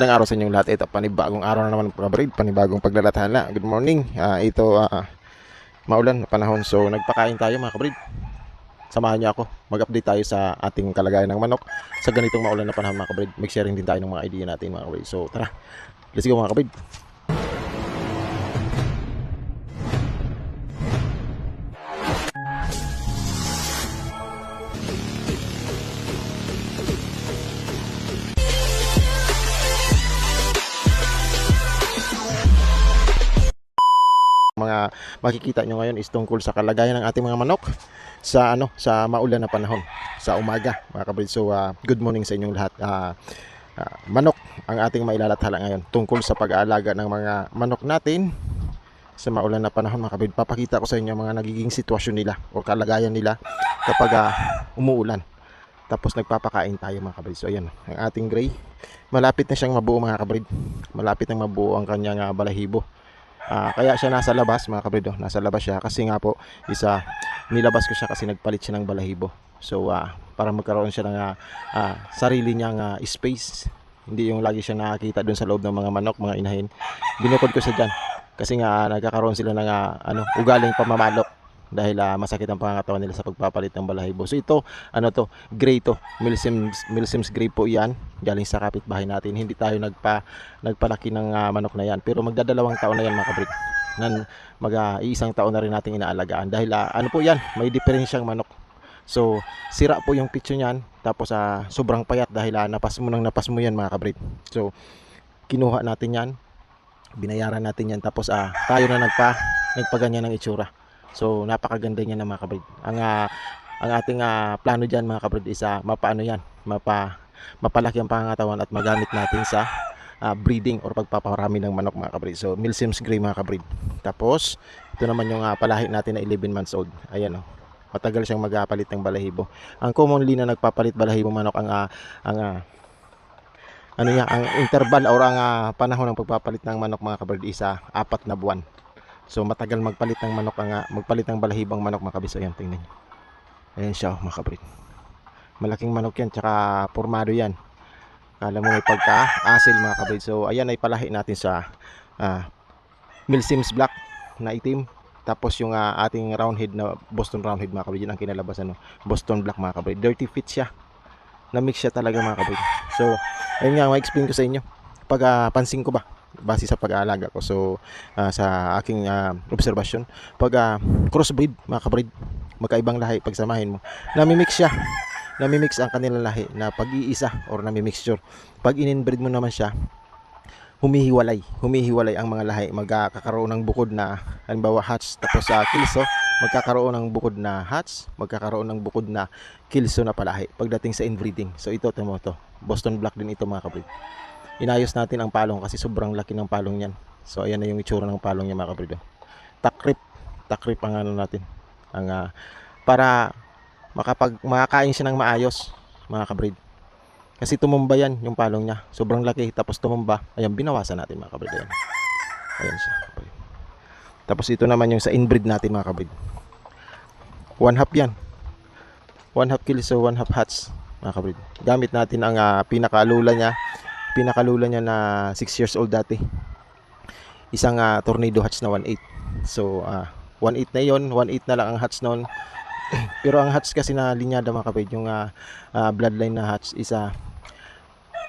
Magandang araw sa inyong lahat. Ito, panibagong araw na naman mga kabrid. Panibagong paglalathala. Good morning. Ah, ito, ah, maulan na panahon. So, nagpakain tayo mga kabrid. Samahan niyo ako. Mag-update tayo sa ating kalagayan ng manok. Sa ganitong maulan na panahon mga kabrid. Mag-sharing din tayo ng mga idea natin mga kabrid. So, tara. Let's go mga kabrid. Makikita nyo ngayon is tungkol sa kalagayan ng ating mga manok sa ano sa maulan na panahon sa umaga mga kabrid so ah, good morning sa inyong lahat. Ah, ah, manok ang ating mailalathala ngayon tungkol sa pag-aalaga ng mga manok natin sa maulan na panahon mga kabrid papakita ko sa inyo mga nagiging sitwasyon nila o kalagayan nila kapag ah, umuulan. Tapos nagpapakain tayo mga kabrid so ayan ang ating gray. Malapit na siyang mabuo mga kabrid malapit na mabuo ang kanyang ah, balahibo Ah, kaya siya nasa labas mga kabrido, nasa labas siya kasi nga po isa nilabas ko siya kasi nagpalit siya ng balahibo. So ah, para magkaroon siya ng ah, ah, sarili niyang ah, space. Hindi yung lagi siya nakakita doon sa loob ng mga manok, mga inahin. Binukod ko siya diyan kasi nga ah, nagkakaroon sila ng ah, ano, ugaling pamamalok dahil ah, masakit ang pangangatawan nila sa pagpapalit ng balahibo. So ito, ano to, gray to. Milsims, Milsims gray po 'yan. Galing sa kapitbahay natin. Hindi tayo nagpa nagpalaki ng ah, manok na 'yan. Pero magdadalawang taon na 'yan mga kabrit. Nan mag ah, iisang taon na rin nating inaalagaan dahil ah, ano po 'yan, may diferensyang manok. So, sira po yung picture niyan tapos ah, sobrang payat dahil ah, napas mo nang napas mo 'yan mga kabrit. So, kinuha natin 'yan. Binayaran natin 'yan tapos ah, tayo na nagpa nagpaganyan ng itsura. So napakaganda niya ng mga kabrid. Ang ah, ang ating ah, plano diyan mga kabrid is ah, mapaano 'yan, mapa mapalaki ang pangangatawan at magamit natin sa ah, breeding or pagpaparami ng manok mga kabrid. So Milsims Gray mga kabrid. Tapos ito naman yung ah, palahi natin na 11 months old. Ayan oh. Matagal siyang magapalit ng balahibo. Ang commonly na nagpapalit balahibo manok ang ah, ang ah, ano niya, ang interval or ang ah, panahon ng pagpapalit ng manok mga kabrid is ah, apat na buwan. So matagal magpalit ng manok ang ah, magpalit ng balahibang manok mga kabis. Ayan, tingnan niyo. Ayan siya oh, mga. Malaking manok yan, tsaka formado yan. Kala mo may pagka-asil mga kabrit. So ayan ay palahi natin sa ah, Milsims Black na itim. Tapos yung ah, ating roundhead na Boston roundhead mga kabrit. Yan ang kinalabas ano, Boston Black mga kabrit. Dirty fit siya. Na-mix siya talaga mga kabrit. So ayun nga, ma-explain ko sa inyo. Pag ah, pansin ko ba, base sa pag-aalaga ko. So, ah, sa aking ah, obserbasyon, pag ah, crossbreed, mga kabreed, magkaibang lahi, pagsamahin mo, namimix siya. Namimix ang kanilang lahi na pag-iisa or namimixture. Pag ininbreed mo naman siya, humihiwalay. Humihiwalay ang mga lahi. Magkakaroon ng bukod na, halimbawa hatch, tapos sa kilso, magkakaroon ng bukod na hatch, magkakaroon ng bukod na kilso na palahi pagdating sa inbreeding. So ito, tamo to. Boston Black din ito mga kabreed inayos natin ang palong kasi sobrang laki ng palong yan. So ayan na yung itsura ng palong niya mga kabrido. Takrip, takrip ang ano natin. Ang ah, para makapag makakain siya ng maayos mga kabrid. Kasi tumumba yan yung palong niya. Sobrang laki tapos tumumba. Ayan binawasan natin mga kabrid. Ayan. Ayan siya. Tapos ito naman yung sa inbreed natin mga kabrid. One half yan. One half kill so one half hats mga kabrid. Gamit natin ang ah, pinakalula niya pinakalula niya na 6 years old dati. Isang ah, tornado hatch na 1.8. So, ah, 1.8 na yon 1.8 na lang ang hatch noon. Pero ang hatch kasi na linyada mga kapatid, yung ah, ah, bloodline na hatch isa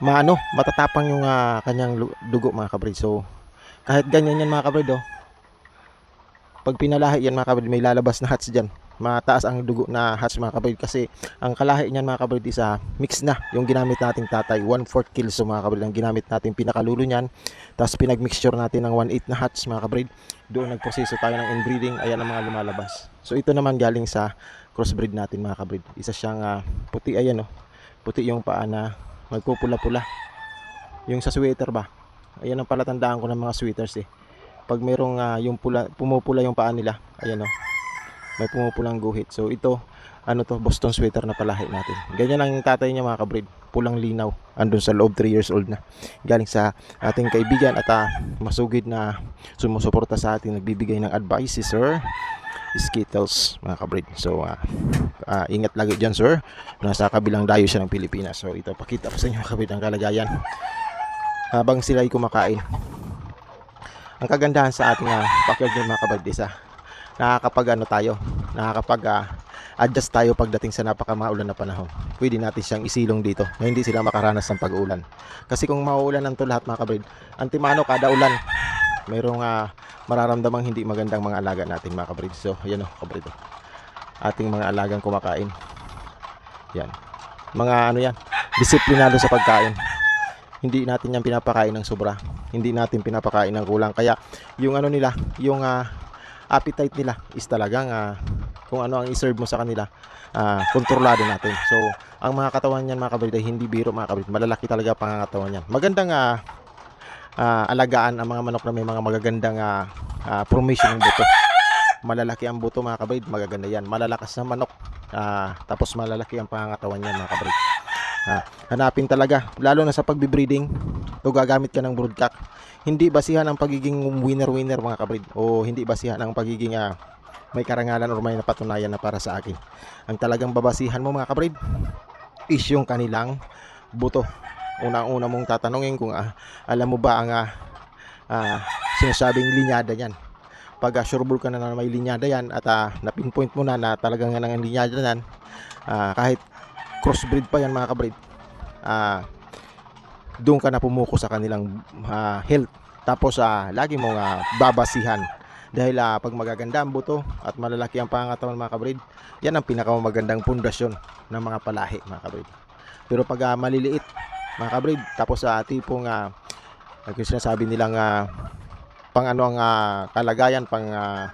maano, matatapang yung ah, kanyang dugo mga kapatid. So, kahit ganyan yan mga kapatid, oh, pag pinalahi yan mga kapatid, may lalabas na hatch dyan. Mataas ang dugo na hatch mga kapatid kasi ang kalahi niyan mga kapatid is ah, mix na yung ginamit nating tatay. 1/4 kilso mga kapatid ang ginamit nating pinakalulo niyan. Tapos pinagmixture natin ng 1/8 na hatch mga kapatid doon nagproseso tayo ng inbreeding. Ayan ang mga lumalabas. So ito naman galing sa crossbreed natin mga kapatid isa siyang ah, puti ayan oh. Puti yung paa na magpupula-pula yung sa sweater ba? Ayan ang palatandaan ko ng mga sweaters eh. Pag merong ah, yung pula, pumupula yung paa nila ayan oh may pumupulang guhit. So ito, ano to, Boston sweater na palahi natin. Ganyan ang tatay niya mga kabrid. Pulang linaw. Andun sa loob 3 years old na. Galing sa ating kaibigan at ah, masugid na sumusuporta sa ating nagbibigay ng advice si Sir Skittles mga kabrid. So ah, ah, ingat lagi dyan sir. Nasa kabilang dayo siya ng Pilipinas. So ito, pakita ko sa inyo kabrid ang kalagayan. habang sila ay kumakain. Ang kagandahan sa ating uh, backyard ng mga kabrid isa, nakakapag ano tayo, nakakapag ah, adjust tayo pagdating sa napakamaulan na panahon. Pwede natin siyang isilong dito na hindi sila makaranas ng pag-ulan. Kasi kung mauulan ng lahat mga kabrid, antimano kada ulan, mayroong ah, mararamdamang hindi magandang mga alaga natin mga kabrid. So, ayan o, kabrid. oh. Ating mga alagang kumakain. Yan. Mga ano yan, disiplinado sa pagkain. Hindi natin yan pinapakain ng sobra. Hindi natin pinapakain ng kulang. Kaya yung ano nila, yung ah, appetite nila is talagang ah, kung ano ang iserve mo sa kanila, ah, kontrolado natin. So, ang mga katawan niyan mga kabrid ay hindi biro mga kabrid. Malalaki talaga pangangatawan niyan. Magandang ah, ah, alagaan ang mga manok na may mga magagandang ah, ah, formation ng buto. Malalaki ang buto mga kabrid, magaganda yan. Malalakas na manok, ah, tapos malalaki ang pangangatawan niyan mga kabrid. Ah, hanapin talaga, lalo na sa pagbibreeding, to gagamit ka ng broodcock. Hindi basihan ang pagiging winner-winner mga kabrid o hindi basihan ang pagiging ah, may karangalan o may napatunayan na para sa akin. Ang talagang babasihan mo mga kabrid is yung kanilang buto. Unang-una mong tatanungin kung ah, alam mo ba ang ah, ah, sinasabing linyada yan. Pag uh, sureball ka na na may linyada yan at ah, na-pinpoint mo na na talagang yan ang linyada yan, ah, kahit crossbreed pa yan mga kabrid, ah, doon ka na pumuko sa kanilang ah, health. Tapos ah, lagi mong ah, babasihan dahil ah, pag magaganda ang buto at malalaki ang pangatawan mga kabrid, yan ang pinakamagandang pundasyon ng mga palahi mga kabrid. Pero pag ah, maliliit mga kabrid, tapos sa tipong uh, yung sinasabi nilang ah, pang ano ang ah, kalagayan, pang ah,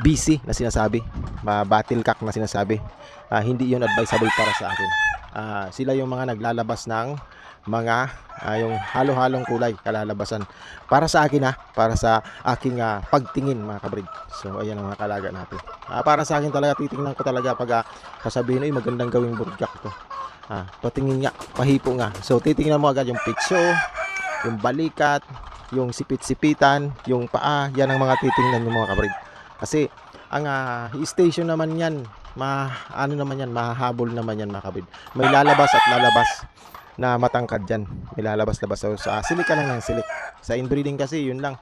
busy na sinasabi, ma battle cock na sinasabi, ah, hindi yun advisable para sa akin. Ah, sila yung mga naglalabas ng mga ah, yung halo-halong kulay kalalabasan. Para sa akin ha para sa aking ah, pagtingin mga kabrid so ayan ang mga kalaga natin. Ah, para sa akin talaga titingnan ko talaga pag uh, sasabihin ay magandang gawing burgak to. Ah, patingin nga pahipo nga. So titingnan mo agad yung pitso yung balikat yung sipit-sipitan yung paa. Yan ang mga titingnan yung mga kabrid kasi ang ah, station naman yan ma ano naman yan mahahabol naman yan mga kabrid may lalabas at lalabas na matangkad dyan. May lalabas-labas. So, sa silik ka lang ng silik. Sa inbreeding kasi, yun lang.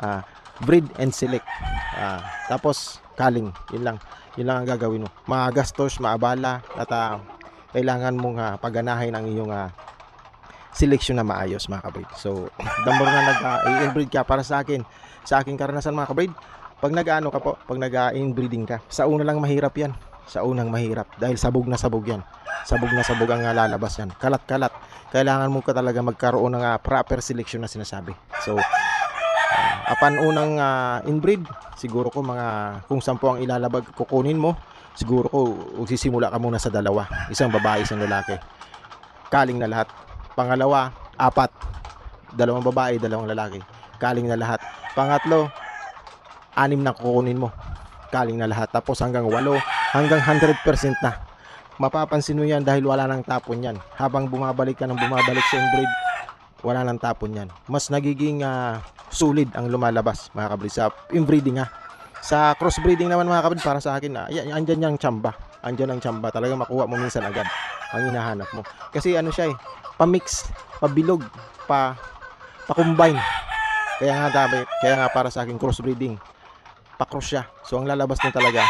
Ah, breed and select. Ah, tapos, kaling. Yun lang. Yun lang ang gagawin mo. Magastos, maabala, at ah, kailangan mong ah, paganahin ang iyong ah, selection na maayos mga kabrid. So, the more na nag-inbreed ka para sa akin, sa aking karanasan mga kabrid, pag nag-ano ka po, pag nag-inbreeding ka, sa una lang mahirap yan. Sa unang mahirap. Dahil sabog na sabog yan sabog na sabog ang lalabas yan. Kalat-kalat. Kailangan mo ka talaga magkaroon ng ah, proper selection na sinasabi. So, ah, apan unang ah, inbreed, siguro ko mga kung sampu ang ilalabag kukunin mo, siguro ko magsisimula ka muna sa dalawa. Isang babae, isang lalaki. Kaling na lahat. Pangalawa, apat. Dalawang babae, dalawang lalaki. Kaling na lahat. Pangatlo, anim na kukunin mo. Kaling na lahat. Tapos hanggang walo, hanggang 100% na mapapansin mo yan dahil wala nang tapon yan. Habang bumabalik ka ng bumabalik sa inbreed, wala nang tapon yan. Mas nagiging ah, solid ang lumalabas mga kabrid sa inbreeding ha. Sa crossbreeding naman mga kabrid para sa akin, ah, yan, andyan yung tsamba. Andyan ang tsamba. Talaga makuha mo minsan agad ang hinahanap mo. Kasi ano siya eh, pamix, pabilog, pa pa-combine. Kaya nga kaya nga para sa akin crossbreeding, pa-cross siya. So ang lalabas na talaga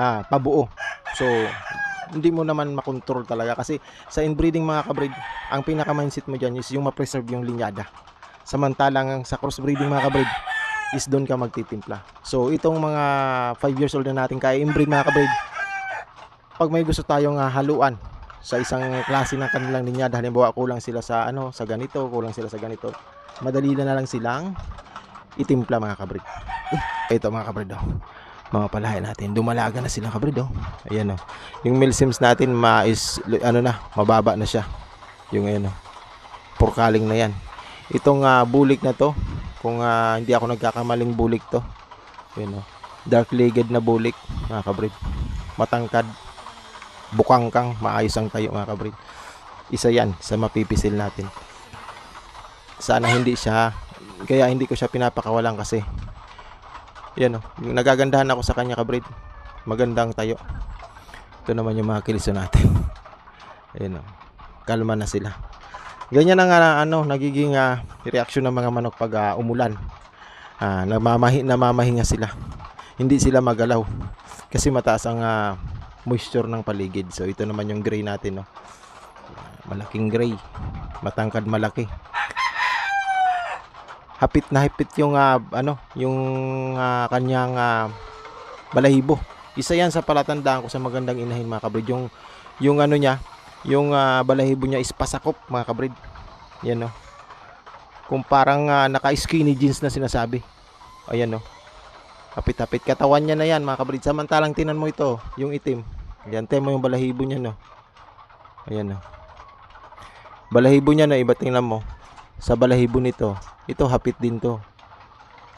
ah, pabuo. So, hindi mo naman makontrol talaga kasi sa inbreeding mga kabreed, ang pinaka mindset mo dyan is yung ma-preserve yung linyada. Samantalang sa crossbreeding mga kabreed, is doon ka magtitimpla. So, itong mga 5 years old na natin kaya inbreed mga kabreed, pag may gusto tayong uh, haluan sa isang klase ng kanilang linyada, halimbawa kulang sila sa ano, sa ganito, kulang sila sa ganito, madali na lang silang itimpla mga kabreed. Eh, ito mga kabreed oh mga palahay natin. Dumalaga na sila kabrid oh. Ayan oh. Yung milsims natin ma is ano na, mababa na siya. Yung ayan oh. Porkaling na yan. Itong uh, bulik na to, kung uh, hindi ako nagkakamaling bulik to. Ayan oh. Dark legged na bulik, mga kabrid. Matangkad. Bukangkang, maayos ang tayo mga kabrid. Isa yan sa mapipisil natin. Sana hindi siya kaya hindi ko siya pinapakawalan kasi yan o. Oh. Nagagandahan ako sa kanya kabrid. Magandang tayo. Ito naman yung mga kiliso natin. Ayan o. Oh. Kalma na sila. Ganyan ang ah, ano, nagiging ah, reaksyon ng mga manok pag ah, umulan. Ah, namamahi, namamahinga sila. Hindi sila magalaw. Kasi mataas ang ah, moisture ng paligid. So ito naman yung gray natin, no. Malaking gray. Matangkad malaki. Hapit na hapit yung ah, ano, yung ah, kanyang ah, balahibo. Isa yan sa palatandaan ko sa magandang inahin mga kabrid. Yung yung ano niya, yung ah, balahibo niya is pasakop mga kabrid. Yan no. Kung parang ah, naka-skinny jeans na sinasabi. Ayan no. Hapit-hapit katawan niya na yan mga kabrid. Samantalang tinan mo ito, yung itim. Yan mo yung balahibo niya no. Ayan no. Balahibo niya no, iba tingnan mo. Sa balahibo nito, ito hapit din to.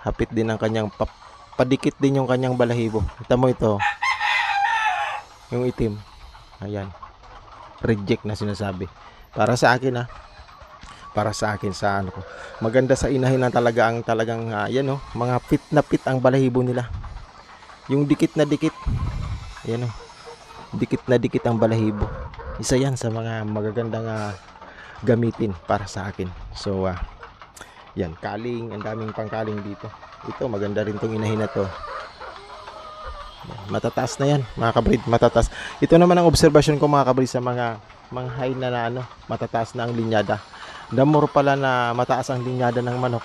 Hapit din ang kanyang pa- padikit din yung kanyang balahibo. Kita mo ito. Yung itim. Ayan. Reject na sinasabi. Para sa akin ah. Para sa akin sa ano ko. Maganda sa inahin na talaga ang talagang ah, yan oh, mga fit na fit ang balahibo nila. Yung dikit na dikit. Ayan oh. Dikit na dikit ang balahibo. Isa yan sa mga magagandang ah, gamitin para sa akin. So ah, yan, kaling, ang daming pangkaling dito. Ito, maganda rin tong inahin na to. Matataas na yan, mga kabrid, matataas. Ito naman ang obserbasyon ko mga kabrid sa mga mga high na, na ano, matataas na ang linyada. The more pala na mataas ang linyada ng manok,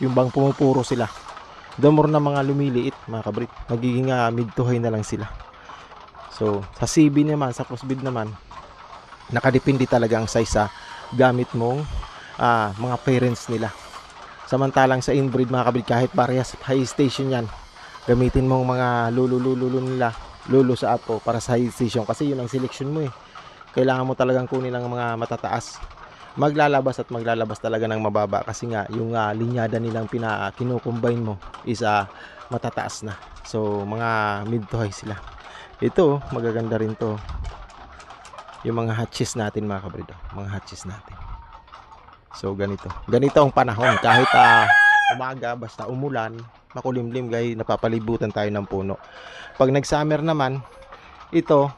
yung bang pumupuro sila. The more na mga lumiliit, mga kabrid, magiging ah, mid to high na lang sila. So, sa CB naman, sa crossbreed naman, nakadepende talaga ang size sa gamit mong ah, mga parents nila. Samantalang sa inbreed mga kabrid kahit parehas high station yan. Gamitin mong mga lulu-lulu nila, lulu sa apo para sa high station kasi yun ang selection mo eh. Kailangan mo talagang kunin ang mga matataas. Maglalabas at maglalabas talaga ng mababa kasi nga yung ah, linyada nilang pina ah, kinukombine mo is ah, matataas na. So mga mid to high sila. Ito magaganda rin to. Yung mga hatches natin mga kabrid, oh. mga hatches natin. So ganito. Ganito ang panahon kahit ah, umaga basta umulan, makulimlim gay napapalibutan tayo ng puno. Pag nag-summer naman, ito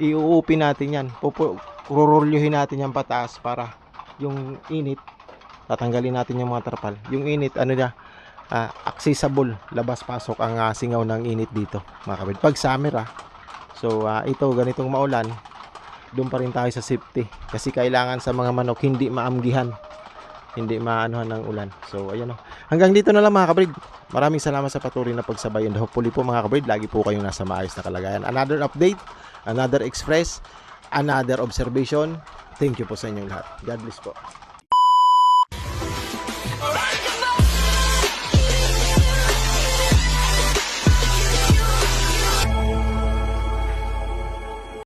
iuupi natin 'yan. Pupu rurulyuhin natin 'yan pataas para yung init tatanggalin natin yung mga tarpal. Yung init ano niya ah, accessible labas-pasok ang ah, singaw ng init dito mga kabid. Pag summer ah. So ah, ito ganitong maulan, doon pa rin tayo sa safety. Kasi kailangan sa mga manok hindi maamgihan hindi maanuhan ng ulan. So ayan o. Hanggang dito na lang mga kabrid. Maraming salamat sa patuloy na pagsabay and hopefully po mga kabrid lagi po kayong nasa maayos na kalagayan. Another update another express another observation. Thank you po sa inyong lahat. God bless po